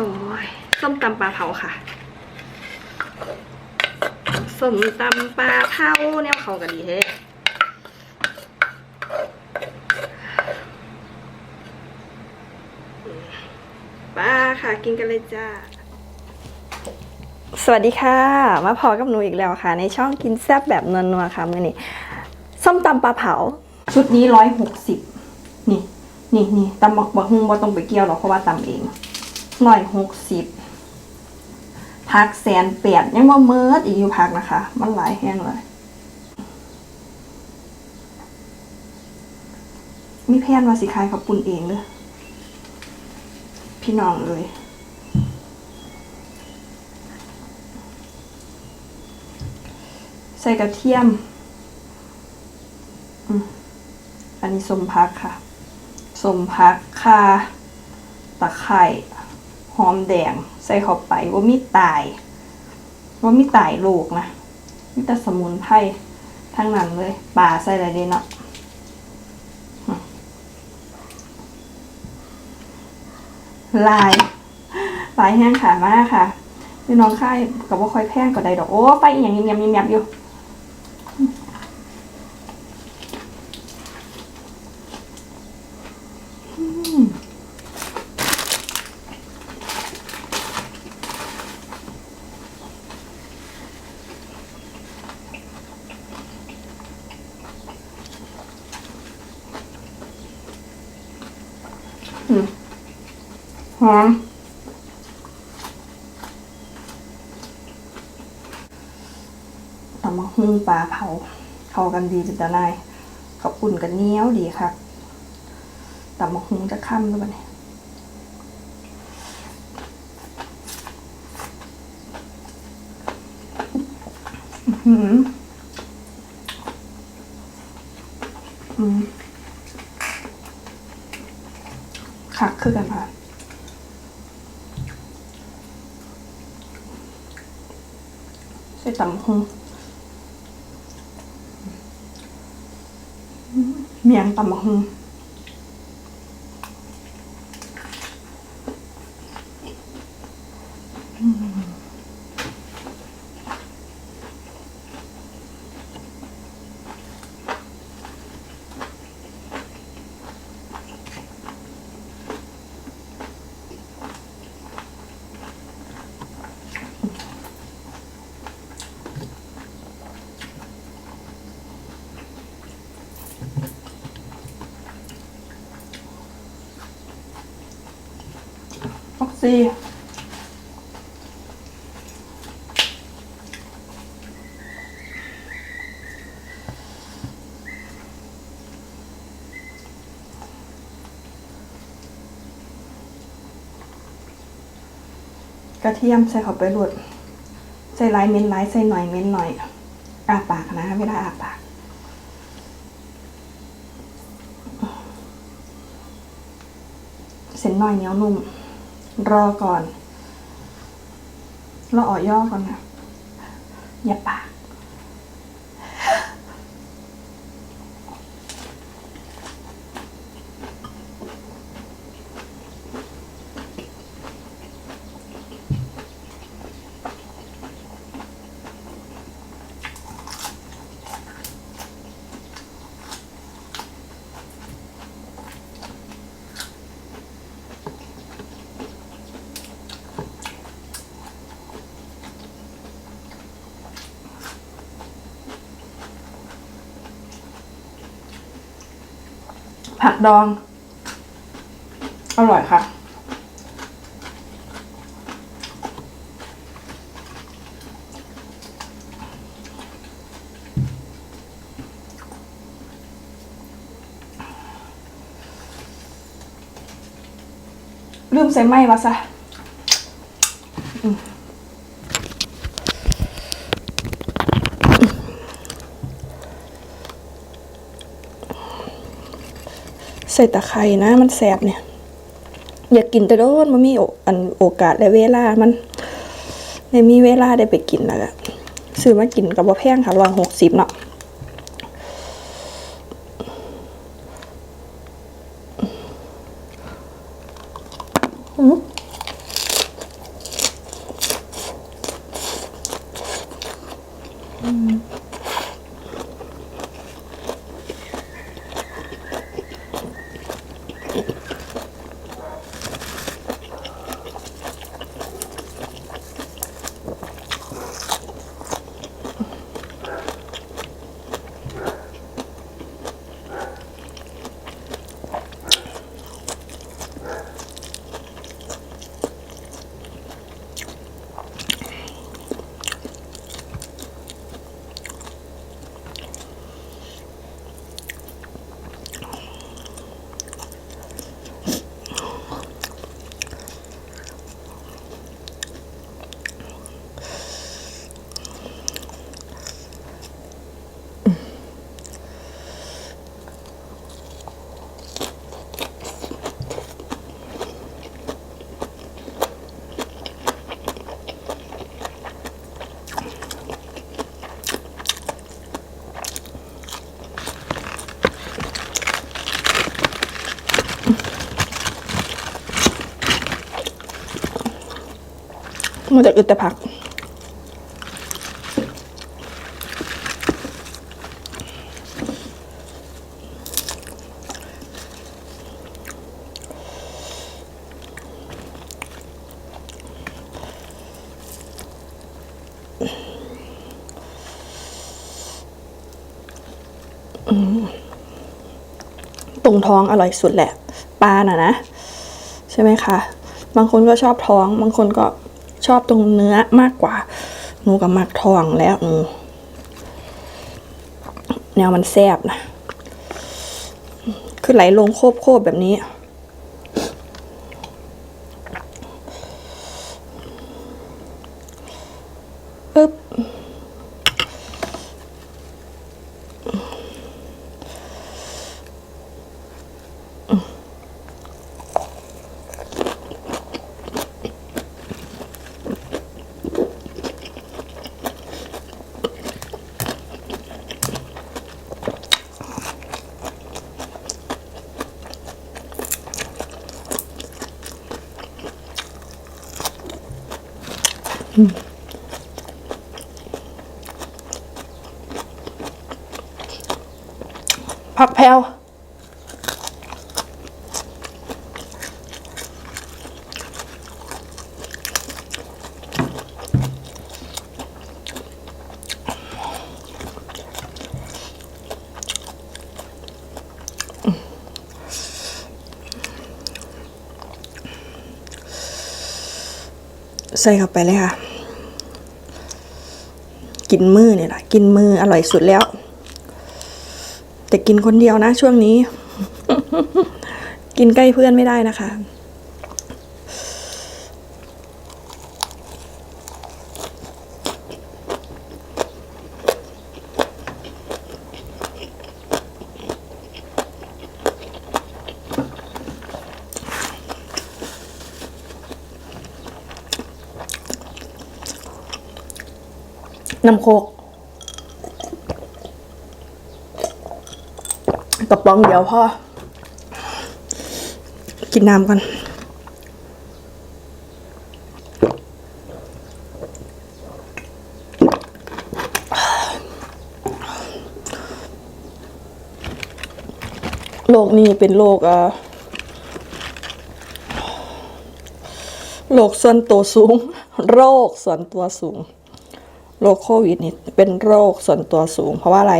โอ้ยส้มตำปลาเผาค่ะส้มตำปลาเผาเนี่ยเขากันดีเฮ้ปลาค่ะกินกันเลยจ้า สวัสดีค่ะ มาพอกับหนูอีกแล้วค่ะ ในช่องกินแซ่บแบบนัวๆค่ะมื่อนี้ส้มตำปลาเผา ชุดนี้ร้อยหกสิบนี่นี่นี่ตำบักบักฮุงบ่ต้องไปเกี่ยวหรอกเพราะว่าตำเอง ร้อยหกสิบพักแสนเปียดยังว่าเมิดอีกอยู่พักนะคะ มันหลายแห้งเลย มีแพนว่าสิขายขับปุ่นเองเลยพี่น้องเลยใส่กระเทียม อันนี้สมพักค่ะ สมพักค่าตะไคร่ หอมแดงใส่เข้าไปว่ามีตายว่ามีตายโลกนะมีแต่สมุนไพรทั้งนั้นเลยป่าใส่อะไรดีเนาะลายลายแห้งขามากค่ะพี่น้องค่ายกับว่าค่อยแพงก็ได้ดอกโอ้ไฟอย่างยำยำยำอยู่ หอมตำมะฮุ่งปลาเผา เข้ากันดีจิตนายกับอุ่นกันเนี้ยวดีค่ะตำมะฮุ่งจะค่ำด้วยบัดนี้อื้อหืออืม คักคือกันค่ะใส่ตำคงเมียงตำมะฮุงอ ซี่กระเทียมใส่เข้าไปรวดใส่หลายเม้นหลายใส่หน่อยเม้นหน่อยอาปากนะเวลาอาปาก เส้นหน่อยเหนียวนุ่ม รอก่อน รออ่อย่อก่อนนะอย่าปาก ผักดอง อร่อยค่ะ ลืมใส่ไม้มาซะ ใส่ตะไคร่นะมันแสบเนี่ย อยากกินแต่โดนมันมีอันโอกาสและเวลามันได้มีเวลาได้ไปกินแล้วซื้อมากินกับบ่แพงค่ะร้อยหกสิบเนาะอืม มันจะอึดแต่ผัก ตรงท้องอร่อยสุดแหละ ปลาน่ะนะ ใช่ไหมคะ บางคนก็ชอบท้อง บางคนก็ ชอบตรงเนื้อมากกว่า หนูกับมักทองแล้วหนูแนวมันแซบนะ คือไหลลงโคบโคบๆแบบนี้ ผักแพวใส่เข้าไปเลยค่ะ กินมือเนี่ยแหละกินมืออร่อยสุดแล้ว แต่กินคนเดียวนะช่วงนี้ กินใกล้เพื่อนไม่ได้นะคะ น้ำโคก กระป๋องเดียวพ่อ กินน้ำกันโรคนี้เป็นโรคอ่อโรคส่วนตัวสูง โรคส่วนตัวสูง โรคโควิดนี่เป็นโรคส่วนตัวสูง เพราะว่าอะไร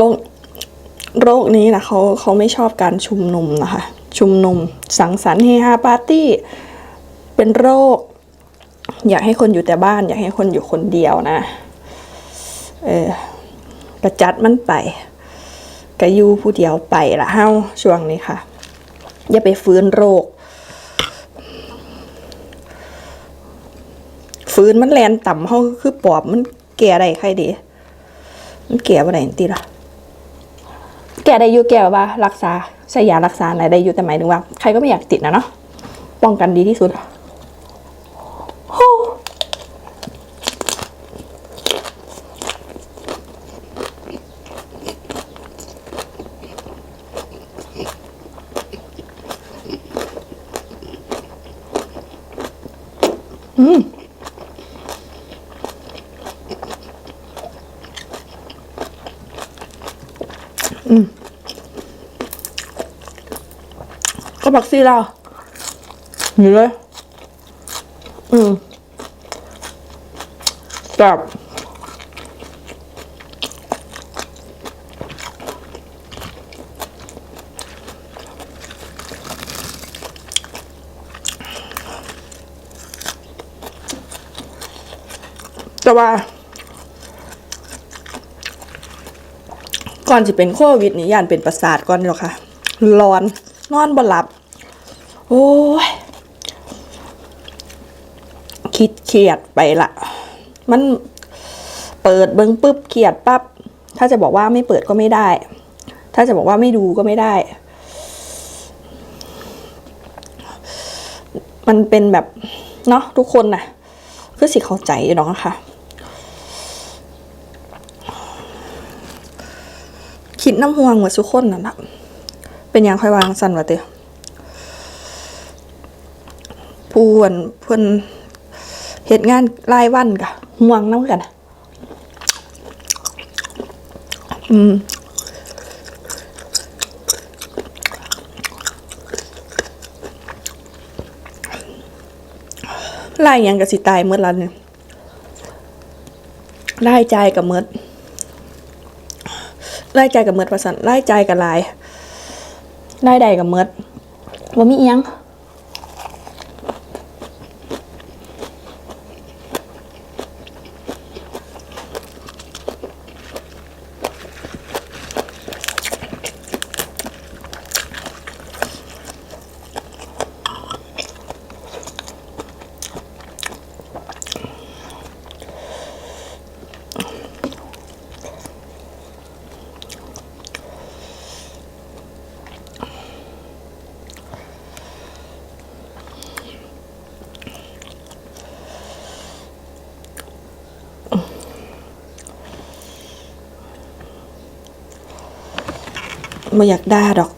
โรคโรคนี้นะเขาเขาไม่ชอบการชุมนุมนะคะ ชุมนุมสังสรรค์เฮฮาปาร์ตี้ เป็นโรค อยากให้คนอยู่แต่บ้าน อยากให้คนอยู่คนเดียวนะ เออกระจัดมันไปกระยูผู้เดียวไปละเฮ้าช่วงนี้ค่ะ อย่าไปฟื้นโรค ฟื้นมันแลนต่ำเฮาคือปอบมันแก่ได้ใครดี มันแก่บ่ได้ตีละ แก่ได้อยู่แก่ว่ารักษาใช้ยารักษาไหนได้อยู่แต่หมายถึงว่า ใครก็ไม่อยากติดนะเนาะป้องกันดีที่สุด ก็บักซี่เราอยู่เลย อืมกับแต่ว่า ก่อนจะเป็นโควิดนี่ย่านเป็นประสาทก่อนหรอกค่ะ ร้อน นอนบ่หลับ โอ้ย คิดเครียดไปละ มันเปิดเบิ้งปุ๊บเครียดปั๊บ ถ้าจะบอกว่าไม่เปิดก็ไม่ได้ ถ้าจะบอกว่าไม่ดูก็ไม่ได้ มันเป็นแบบ เนาะทุกคนนะคือสิเข้าใจเนาะค่ะ คิดน้ำห่วงว่าทุกคนนั่นแหะเป็นอย่างค่อยวางสันวะเตอผู้เพิ่นเพื่อนเหตุงานรายวันกะห่วงน้ำกันอืมไล่ยังกับสิตายเมื่อไรเนี่ยไล่ใจกับเมื่อ ไล่ใจกับเมิดประสันไล่ใจกับลายไล่ใดกับเมิดว่ามีเอียง ไม่อยากด่าดอก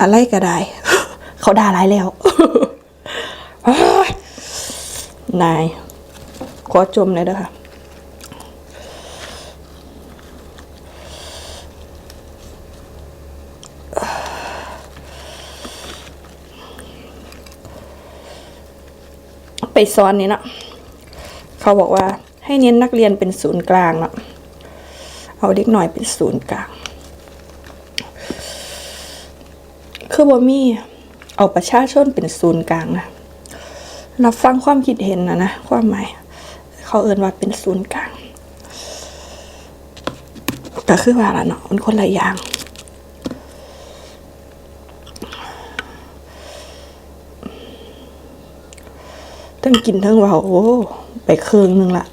อะไรก็ได้ เขาด่าร้ายแล้วนาย ขอจมเลยเด้อค่ะไปซ้อนนี้เนาะเขาบอกว่าให้เน้นนักเรียนเป็นศูนย์กลางเนาะเอาเด็กหน่อยเป็นศูนย์กลาง คือบ่มีเอาประชาชนเป็นศูนย์กลางนะรับฟังความคิดเห็นนะนะความหมาย เขาเอินว่าเป็นศูนย์กลางก็คือว่าละเนาะมันคนละอย่างทั้งกินทั้งว่าโอ้ไปเครื่องนึงละ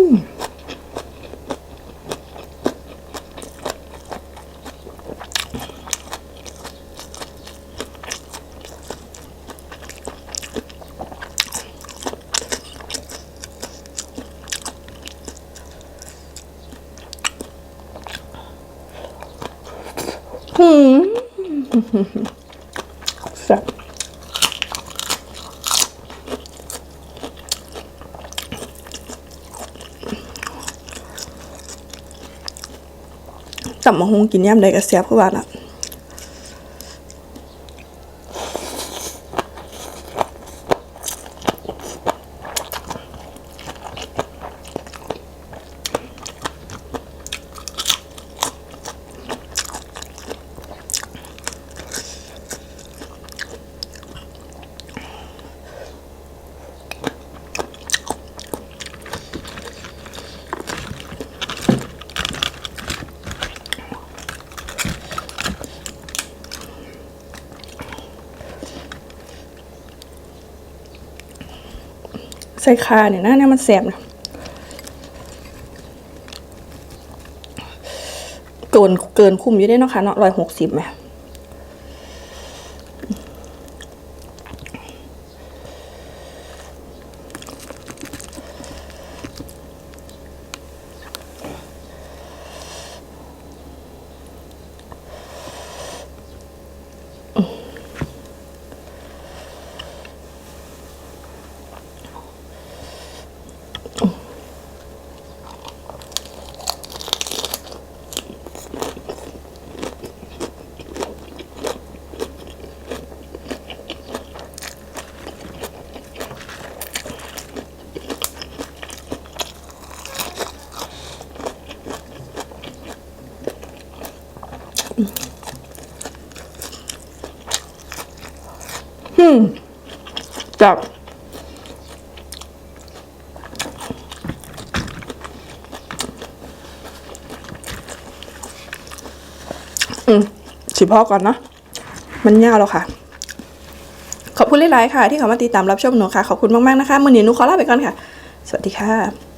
หืมแซ่บ ตับมะฮงกินย่ำใดก็แซ่บคือว่าล่ะ ส่คาเนี่ยนะเนี่ยมันแสบนะเกินเกินคุ้มอยู่ได้เนาะค่ะเนาะร้อยหกสิบไหม มจับอืมสิพ่อก่อนเนะ มันยาวแล้วค่ะ ขอบคุณหลายๆค่ะ ที่เขามาติดตามรับชมหนูค่ะ ขอบคุณมาก ๆ นะคะ มือนี้หนูขอลาไปก่อนค่ะ สวัสดีค่ะ